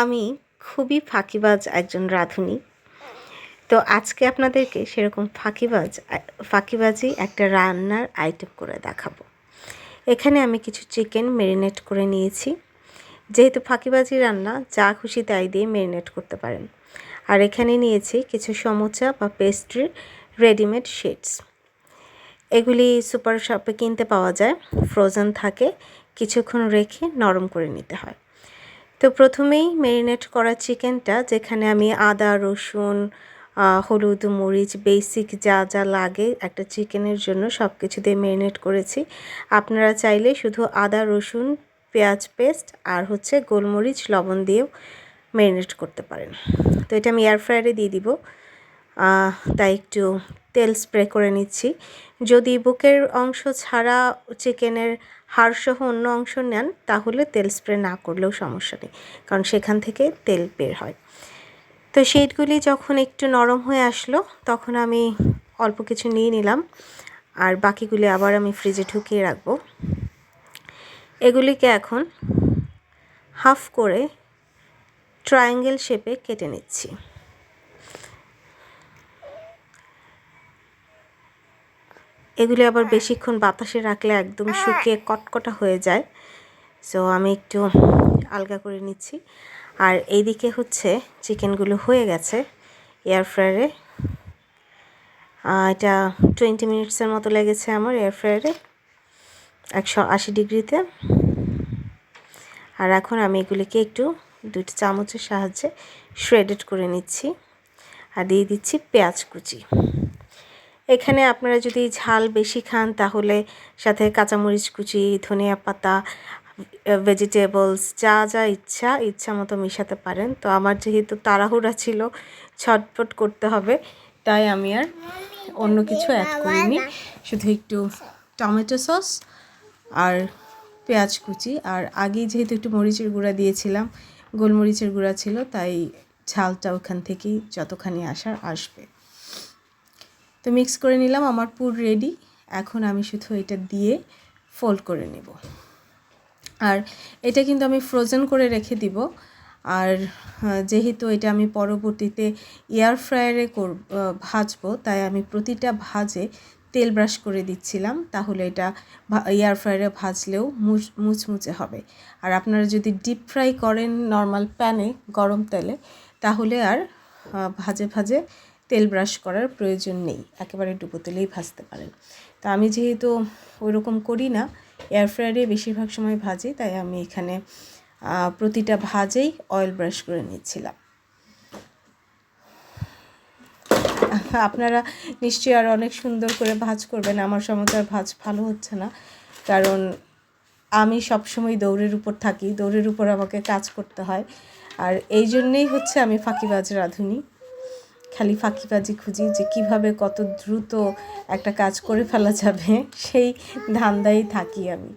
আমি খুবই ফাঁকিবাজ একজন রাঁধুনি। তো আজকে আপনাদেরকে সেরকম ফাঁকিবাজ, ফাঁকিবাজি একটা রান্নার আইটেম করে দেখাবো। এখানে আমি কিছু চিকেন মেরিনেট করে নিয়েছি। যেহেতু ফাঁকিবাজি রান্না, যা খুশি তাই দিয়ে মেরিনেট করতে পারেন। আর এখানে নিয়েছি কিছু সমোচা বা পেস্ট্রির রেডিমেড শিটস এগুলি সুপার শপে কিনতে পাওয়া যায় ফ্রোজেন থাকে, কিছুক্ষণ রেখে নরম করে নিতে হয়। তো প্রথমেই ম্যারিনেট করা চিকেনটা যেখানে আমি আদা, রসুন হলুদ, মরিচ বেসিক যা যা লাগে একটা চিকেনের জন্য সব কিছু দিয়ে ম্যারিনেট করেছি। আপনারা চাইলে শুধু আদা, রসুন, পেঁয়াজ পেস্ট আর হচ্ছে গোলমরিচ, লবণ দিয়েও ম্যারিনেট করতে পারেন। তো এটা আমি এয়ার ফ্রায়ারে দিয়ে দিব। তাই একটু তেল স্প্রে করে নিচ্ছি। যদি বুকের অংশ ছাড়া চিকেনের হাড়সহ অন্য অংশ নেন, তাহলে তেল স্প্রে না করলেও সমস্যা নেই, কারণ সেখান থেকে তেল বের হয়। তো সেইটগুলি যখন একটু নরম হয়ে আসলো, তখন আমি অল্প কিছু নিয়ে নিলাম, আর বাকিগুলি আবার আমি ফ্রিজে ঢুকিয়ে রাখব। এগুলিকে এখন হাফ করে ট্রায়াঙ্গেল শেপে কেটে নিচ্ছি। এগুলি আবার বেশিক্ষণ বাতাসে রাখলে একদম শুকিয়ে কটকটা হয়ে যায়। সো আমি একটু আলগা করে নিচ্ছি। আর এইদিকে হচ্ছে চিকেনগুলো হয়ে গেছে এয়ার ফ্রায়ারে এটা টোয়েন্টি মিনিটসের মতো লেগেছে আমার এয়ার ফ্রায়ারে একশো আশি ডিগ্রিতে। আর এখন আমি এগুলিকে একটু দুটি চামচের সাহায্যে শ্রেডেড করে নিচ্ছি। আর দিয়ে দিচ্ছি পেঁয়াজ কুচি। এখানে আপনারা যদি ঝাল বেশি খান, তাহলে সাথে কাঁচামরিচ কুচি, ধনিয়া পাতা ভেজিটেবলস যা যা ইচ্ছা ইচ্ছা মতো মিশাতে পারেন। তো আমার যেহেতু তাড়াহুড়া ছিল ছটপট করতে হবে, তাই আমি আর অন্য কিছু অ্যাড করিনি। শুধু একটু টমেটো সস আর পেঁয়াজ কুচি। আর আগেই যেহেতু একটু মরিচের গুঁড়া দিয়েছিলাম, গোলমরিচের গুঁড়া ছিল, তাই ঝালটা ওখান থেকেই যতখানি আসার আসবে। তো মিক্স করে নিলাম, আমার পুর রেডি এখন আমি শুধু এটা দিয়ে ফোল্ড করে নেব। আর এটা কিন্তু আমি ফ্রোজেন করে রেখে দিব। আর যেহেতু এটা আমি পরবর্তীতে এয়ার ফ্রায়ারে কর ভাজবো, তাই আমি প্রতিটা ভাজে তেল ব্রাশ করে দিচ্ছিলাম। তাহলে এটা এয়ার ফ্রায়ারে ভাজলেও মুচমুচে হবে। আর আপনারা যদি ডিপ ফ্রাই করেন নর্মাল প্যানে গরম তেলে, তাহলে আর ভাজে ভাজে তেল ব্রাশ করার প্রয়োজন নেই। একেবারে ডুবো তেলেই ভাজতে পারেন। তা আমি যেহেতু ওই রকম করি না এয়ার ফ্রায়ারে বেশিরভাগ সময় ভাজি, তাই আমি এখানে প্রতিটা ভাজেই অয়েল ব্রাশ করে নিচ্ছিলাম। আপনারা নিশ্চয়ই আর অনেক সুন্দর করে ভাজ করবেন। আমার আর ভাজ ভালো হচ্ছে না। কারণ আমি সবসময় দৌড়ের উপর থাকি, দৌড়ের উপর আমাকে কাজ করতে হয়। আর এই জন্যেই হচ্ছে আমি ফাঁকিবাজ রাঁধুনি। খালি ফাঁকিবাজি খুঁজি যে কীভাবে কত দ্রুত একটা কাজ করে ফেলা যাবে, সেই ধান্দাই থাকি আমি।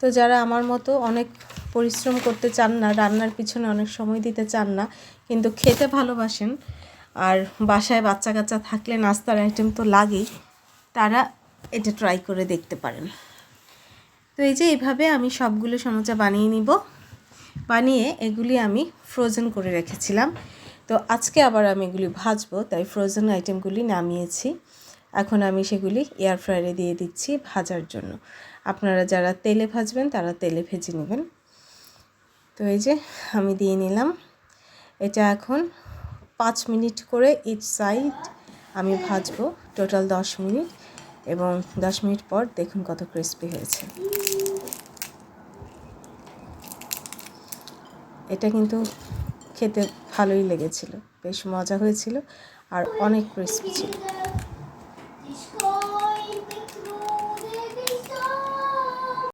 তো যারা আমার মতো অনেক পরিশ্রম করতে চান না, রান্নার পিছনে অনেক সময় দিতে চান না, কিন্তু খেতে ভালোবাসেন, আর বাসায় বাচ্চা কাচ্চা থাকলে নাস্তার আইটেম তো লাগেই, তারা এটা ট্রাই করে দেখতে পারেন। তো এই যে এইভাবে আমি সবগুলো সমোচা বানিয়ে নিব। বানিয়ে এগুলি আমি ফ্রোজেন করে রেখেছিলাম। তো আজকে আবার আমি এগুলি ভাজবো, তাই ফ্রোজেন আইটেমগুলি নামিয়েছি। এখন আমি সেগুলি এয়ার ফ্রায়ারে দিয়ে দিচ্ছি ভাজার জন্য। আপনারা যারা তেলে ভাজবেন, তারা তেলে ভেজে নেবেন। তো এই যে আমি দিয়ে নিলাম। এটা এখন পাঁচ মিনিট করে ইচ সাইড আমি ভাজবো টোটাল দশ মিনিট। এবং দশ মিনিট পর দেখুন কত ক্রিস্পি হয়েছে। এটা কিন্তু খেতে ভালোই লেগেছিল বেশ মজা হয়েছিল আর অনেক ক্রিস্পি ছিল।